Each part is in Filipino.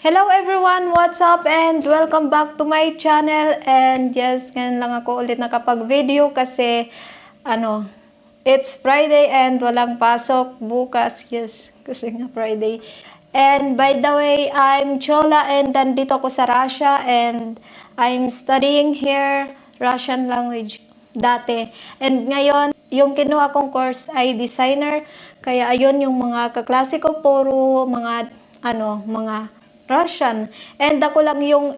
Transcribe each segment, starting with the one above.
Hello everyone! What's up? And welcome back to my channel. And yes, ngayon lang ako ulit nakapag-video kasi ano, it's Friday and walang pasok bukas. Yes, kasi nga Friday. And by the way, I'm Chola and nandito ako sa Russia and I'm studying here Russian language dati. And ngayon, yung kinuha kong course ay designer. Kaya ayun yung mga kaklase ko, puro mga ano, mga Russian. And ako lang yung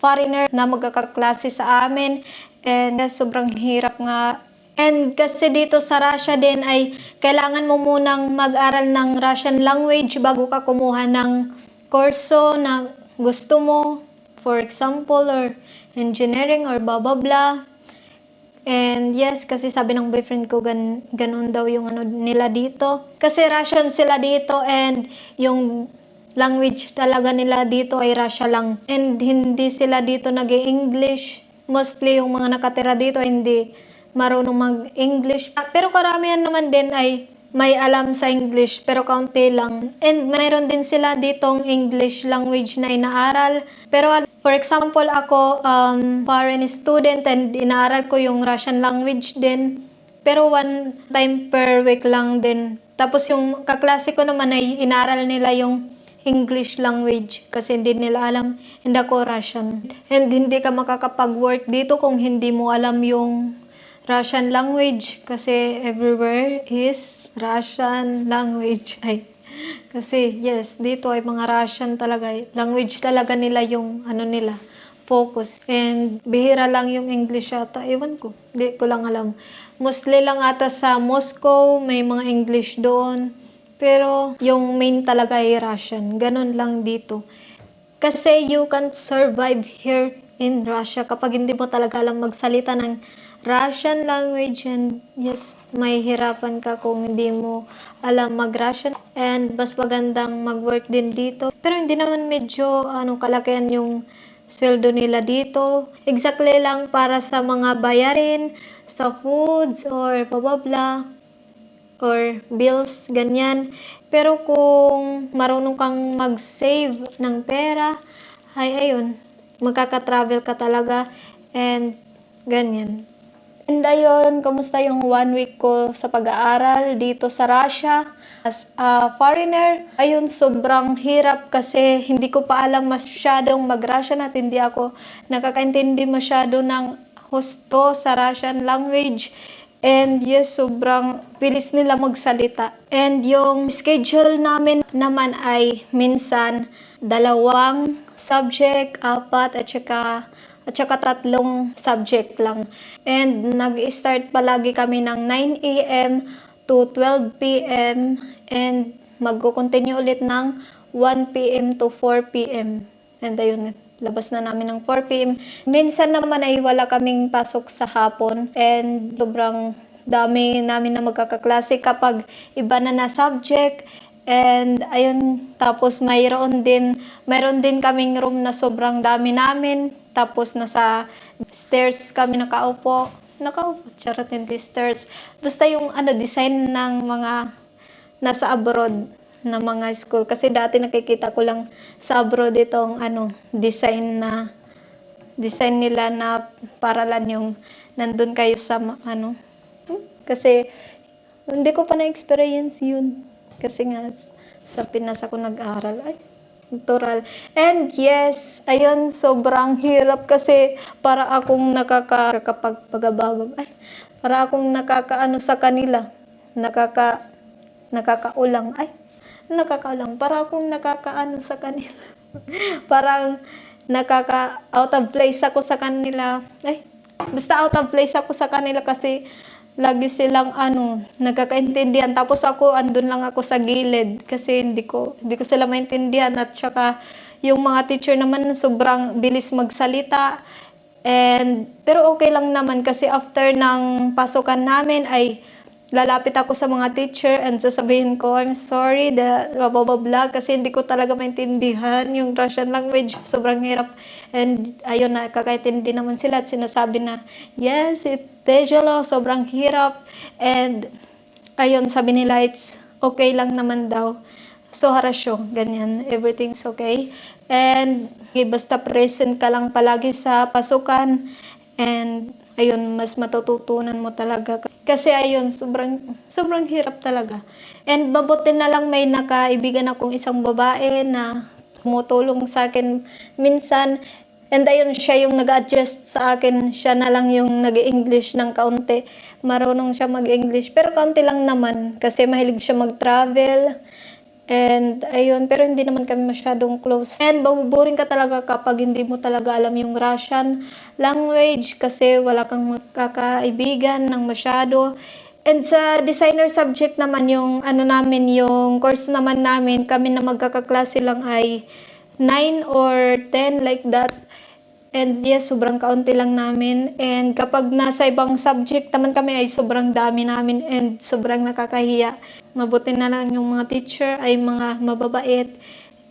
foreigner na magkakaklase sa amin. And sobrang hirap nga. And kasi dito sa Russia din ay kailangan mo munang mag-aral ng Russian language bago ka kumuha ng kurso na gusto mo. For example, or engineering or blah blah blah. And yes, kasi sabi ng boyfriend ko, gan, ganun daw yung ano nila dito. Kasi Russian sila dito and yung language talaga nila dito ay Russia lang. And hindi sila dito nag english Mostly yung mga nakatira dito hindi marunong mag-English. Pero karamihan naman din ay may alam sa English pero kaunti lang. And mayroon din sila ditong English language na inaaral. Pero for example, ako um, foreign student and inaaral ko yung Russian language din. Pero one time per week lang din. Tapos yung kaklase ko naman ay inaaral nila yung English language kasi hindi nila alam, hindi ako Russian. And hindi ka makakapag-work dito kung hindi mo alam yung Russian language kasi everywhere is Russian language. Ay, kasi yes, dito ay mga Russian talaga. Language talaga nila yung ano nila, focus. And bihira lang yung English ata. Ewan ko, hindi ko lang alam. Mostly lang ata sa Moscow, may mga English doon. Pero yung main talaga ay Russian. Ganun lang dito. Kasi you can't survive here in Russia kapag hindi mo talaga alam magsalita ng Russian language and yes, may hirapan ka kung hindi mo alam mag-Russian and mas magandang mag-work din dito. Pero hindi naman medyo ano kalakihan yung sweldo nila dito. Exactly lang para sa mga bayarin, sa foods or blah blah blah or bills, ganyan. Pero kung marunong kang mag-save ng pera, ay ayun, magkaka-travel ka talaga and ganyan. And ayun, kamusta yung one week ko sa pag-aaral dito sa Russia? As a foreigner, ayun, sobrang hirap kasi hindi ko pa alam masyadong mag-Russian at hindi ako nakakaintindi masyado ng husto sa Russian language. And yes, sobrang bilis nila magsalita. And yung schedule namin naman ay minsan dalawang subject, apat, at saka, at saka tatlong subject lang. And nag-start palagi kami ng 9 a.m. to 12 p.m. And magko-continue ulit ng 1 p.m. to 4 p.m. And ayun, labas na namin ng 4 p.m. Minsan naman ay wala kaming pasok sa hapon. And sobrang dami namin na magkakaklase kapag iba na na subject. And ayun tapos mayroon din mayroon din kaming room na sobrang dami namin. Tapos nasa stairs kami nakaupo. Nakaupo charot hindi stairs. Basta yung ano design ng mga nasa abroad na mga school. Kasi dati nakikita ko lang sa abroad itong ano, design na design nila na paralan yung nandun kayo sa ano. Kasi hindi ko pa na-experience yun. Kasi nga sa Pinas ako nag-aral. Ay, tural. And yes, ayun, sobrang hirap kasi para akong nakakapagpagabago. Ay, para akong nakakaano sa kanila. Nakaka, nakakaulang. Ay, nakakaulang. Para akong nakakaano sa kanila. Parang nakaka out of place ako sa kanila. Ay, basta out of place ako sa kanila kasi lagi silang ano, nagkakaintindihan. Tapos ako, andun lang ako sa gilid kasi hindi ko, hindi ko sila maintindihan. At saka, yung mga teacher naman sobrang bilis magsalita. And, pero okay lang naman kasi after ng pasukan namin ay lalapit ako sa mga teacher and sasabihin ko, I'm sorry, the blah, blah, blah, kasi hindi ko talaga maintindihan yung Russian language. Sobrang hirap. And ayun na, kakaintindi naman sila at sinasabi na, yes, it tejalo, sobrang hirap. And ayun, sabi nila, it's okay lang naman daw. So, harasyo, ganyan. Everything's okay. And, eh, basta present ka lang palagi sa pasukan. And, ayun, mas matututunan mo talaga. Kasi, ayun, sobrang, sobrang hirap talaga. And, mabuti na lang may nakaibigan akong isang babae na tumutulong sa akin minsan. And ayun, siya yung nag-adjust sa akin. Siya na lang yung nag-English ng kaunti. Marunong siya mag-English. Pero kaunti lang naman. Kasi mahilig siya mag-travel. And ayun, pero hindi naman kami masyadong close. And mabuboring ka talaga kapag hindi mo talaga alam yung Russian language kasi wala kang makakaibigan ng masyado. And sa designer subject naman yung ano namin, yung course naman namin, kami na magkakaklase lang ay 9 or 10 like that. And yes, sobrang kaunti lang namin. And kapag nasa ibang subject naman kami ay sobrang dami namin and sobrang nakakahiya. Mabuti na lang yung mga teacher ay mga mababait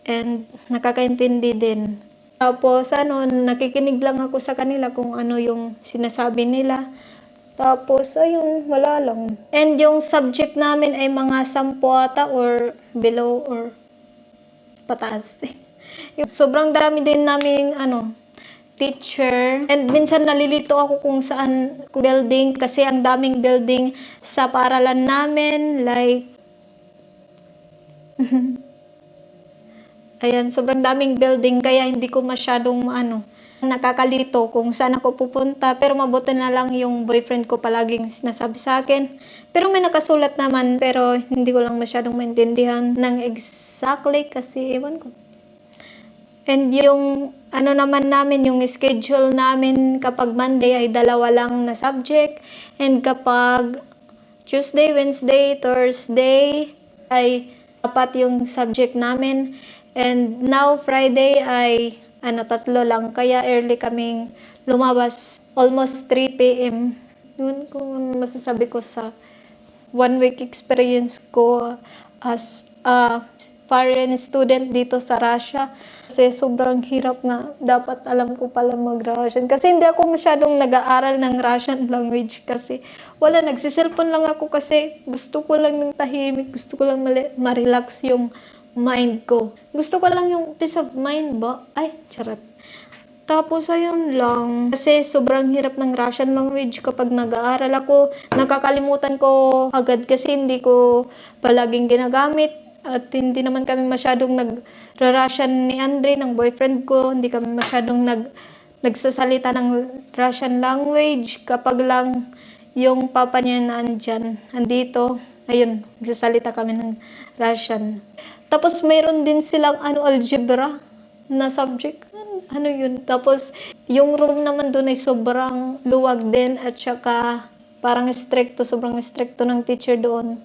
and nakakaintindi din. Tapos ano, nakikinig lang ako sa kanila kung ano yung sinasabi nila. Tapos, ayun, wala lang. And yung subject namin ay mga sampu ata or below or pataas. Sobrang dami din namin ano, teacher. And minsan nalilito ako kung saan building kasi ang daming building sa paaralan namin like Ayan, sobrang daming building kaya hindi ko masyadong ano, nakakalito kung saan ako pupunta. Pero mabuti na lang yung boyfriend ko palaging sinasabi sa akin. Pero may nakasulat naman pero hindi ko lang masyadong maintindihan ng exactly kasi ewan ko. And yung ano naman namin, yung schedule namin kapag Monday ay dalawa lang na subject. And kapag Tuesday, Wednesday, Thursday ay apat yung subject namin. And now Friday ay ano tatlo lang kaya early kaming lumabas almost 3 p.m. Yun kung masasabi ko sa one week experience ko as a foreign student dito sa Russia. Kasi sobrang hirap nga. Dapat alam ko pala mag-Russian. Kasi hindi ako masyadong nag-aaral ng Russian language kasi wala, nagsiselfon lang ako kasi gusto ko lang ng tahimik. Gusto ko lang ma-relax yung mind ko. Gusto ko lang yung peace of mind ba? Ay, charot. Tapos, ayun lang. Kasi sobrang hirap ng Russian language kapag nag-aaral ako. Nakakalimutan ko agad kasi hindi ko palaging ginagamit. At hindi naman kami masyadong nag-Russian ni Andre, ng boyfriend ko. Hindi kami masyadong nag nagsasalita ng Russian language kapag lang yung papa niya na andyan, andito, ayun, nagsasalita kami ng Russian. Tapos mayroon din silang ano, algebra na subject. Ano yun? Tapos yung room naman doon ay sobrang luwag din at saka parang stricto, sobrang stricto ng teacher doon.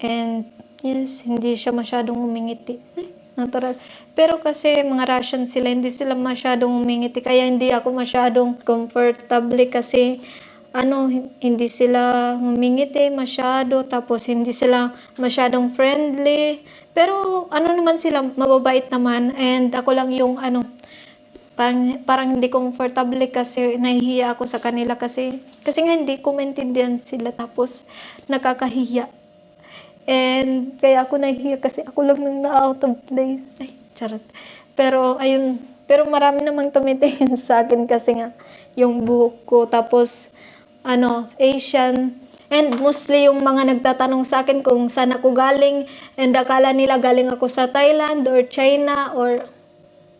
And yes, hindi siya masyadong umingiti. Ay, natural. Pero kasi mga Russian sila, hindi sila masyadong umingiti. Kaya hindi ako masyadong comfortable kasi ano, hindi sila humingiti masyado, tapos hindi sila masyadong friendly. Pero ano naman sila, mababait naman. And ako lang yung ano, parang, parang hindi comfortable kasi nahihiya ako sa kanila kasi, kasi nga hindi ko maintindihan sila tapos nakakahiya. And kaya ako nahihiya kasi ako lang nang na-out of place. Ay, charot. Pero ayun, pero marami namang tumitingin sa akin kasi nga yung buhok ko tapos ano, Asian. And mostly yung mga nagtatanong sa akin kung saan ako galing and akala nila galing ako sa Thailand or China or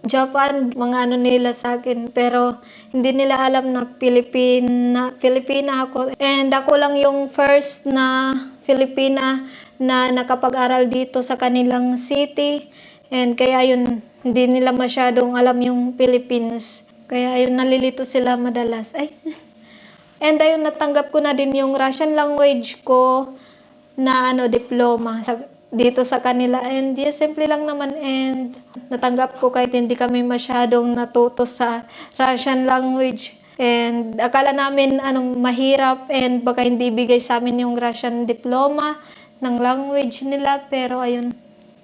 Japan, mga ano nila sa akin. Pero hindi nila alam na Pilipina, Filipina ako. And ako lang yung first na Filipina na nakapag-aral dito sa kanilang city. And kaya yun, hindi nila masyadong alam yung Philippines. Kaya yun, nalilito sila madalas. Ay, And ayun, natanggap ko na din yung Russian language ko na ano, diploma sa, dito sa kanila. And yes, simple lang naman. And natanggap ko kahit hindi kami masyadong natuto sa Russian language. And akala namin anong mahirap and baka hindi bigay sa amin yung Russian diploma ng language nila. Pero ayun.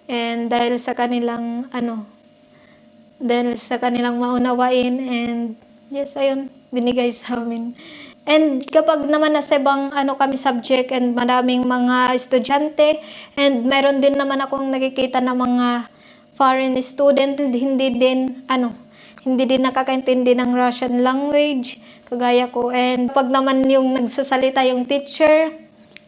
And dahil sa kanilang ano, dahil sa kanilang maunawain and yes, ayun, binigay sa amin. And kapag naman nasa ibang ano kami subject and maraming mga estudyante and meron din naman akong nakikita na mga foreign student hindi din ano hindi din nakakaintindi ng Russian language kagaya ko and pag naman yung nagsasalita yung teacher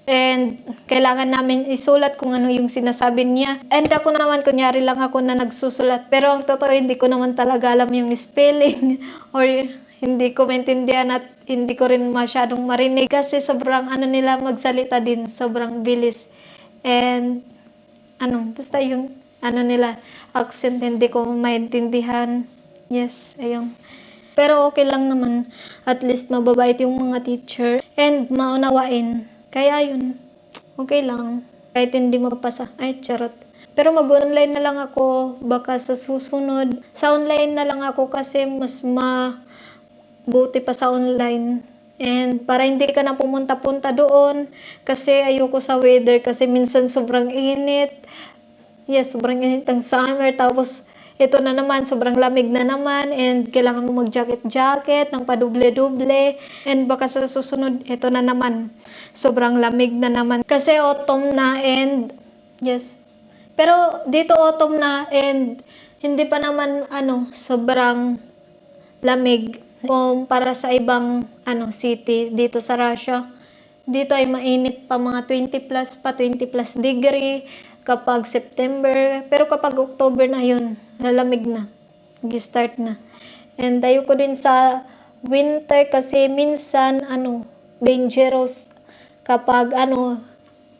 and kailangan namin isulat kung ano yung sinasabi niya. And ako naman, kunyari lang ako na nagsusulat. Pero ang totoo, hindi ko naman talaga alam yung spelling or hindi ko maintindihan at hindi ko rin masyadong marinig kasi sobrang ano nila magsalita din, sobrang bilis. And ano, basta yung ano nila, accent, hindi ko maintindihan. Yes, ayun. Pero okay lang naman, at least mababait yung mga teacher and maunawain. Kaya yun, okay lang. Kahit hindi mapasa. Ay, charot. Pero mag-online na lang ako, baka sa susunod. Sa online na lang ako kasi mas mabuti pa sa online. And para hindi ka na pumunta-punta doon kasi ayoko sa weather kasi minsan sobrang init. Yes, sobrang init ng summer. Tapos, ito na naman, sobrang lamig na naman and kailangan mo mag-jacket-jacket ng paduble-duble and baka sa susunod, ito na naman, sobrang lamig na naman. Kasi autumn na and, yes, pero dito autumn na and hindi pa naman, ano, sobrang lamig kumpara sa ibang, ano, city dito sa Russia. Dito ay mainit pa mga 20 plus pa, 20 plus degree kapag September. Pero kapag October na yun, lalamig na. Nag-start na. And ayoko din sa winter kasi minsan, ano, dangerous kapag, ano,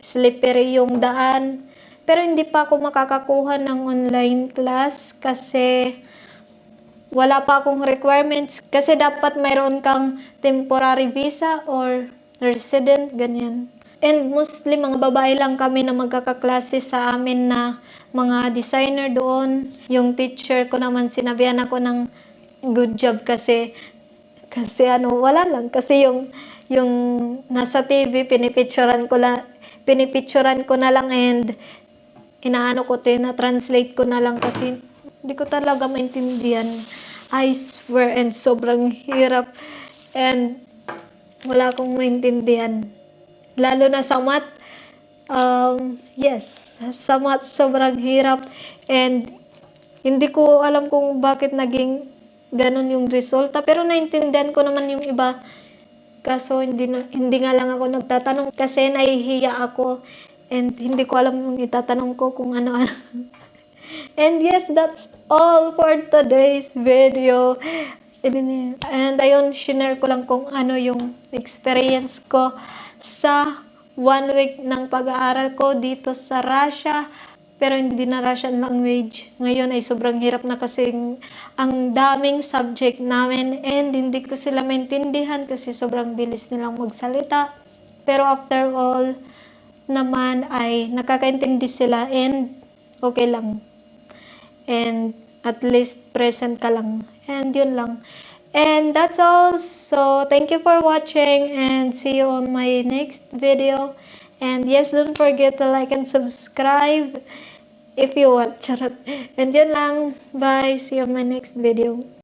slippery yung daan. Pero hindi pa ako makakakuha ng online class kasi wala pa akong requirements. Kasi dapat mayroon kang temporary visa or resident, ganyan. And mostly mga babae lang kami na magkakaklase sa amin na mga designer doon. Yung teacher ko naman sinabihan ako ng good job kasi kasi ano, wala lang. Kasi yung, yung nasa TV, pinipicturan ko, la, pinipicturan ko na lang and inaano ko, tina-translate ko na lang kasi hindi ko talaga maintindihan. I swear, and sobrang hirap. And wala akong maintindihan. Lalo na sa math, um, yes, sa math sobrang hirap. And hindi ko alam kung bakit naging ganun yung resulta. Pero naintindihan ko naman yung iba. Kaso hindi, hindi nga lang ako nagtatanong kasi nahihiya ako. And hindi ko alam yung itatanong ko kung ano-ano. And yes, that's all for today's video. And ayun, shinare ko lang kung ano yung experience ko sa one week ng pag-aaral ko dito sa Russia. Pero hindi na Russian language. Ngayon ay sobrang hirap na kasi ang daming subject namin and hindi ko sila maintindihan kasi sobrang bilis nilang magsalita. Pero after all, naman ay nakakaintindi sila and okay lang. And at least present ka lang. And yun lang. And that's all. So, thank you for watching and see you on my next video. And yes, don't forget to like and subscribe if you want. And yun lang. Bye. See you on my next video.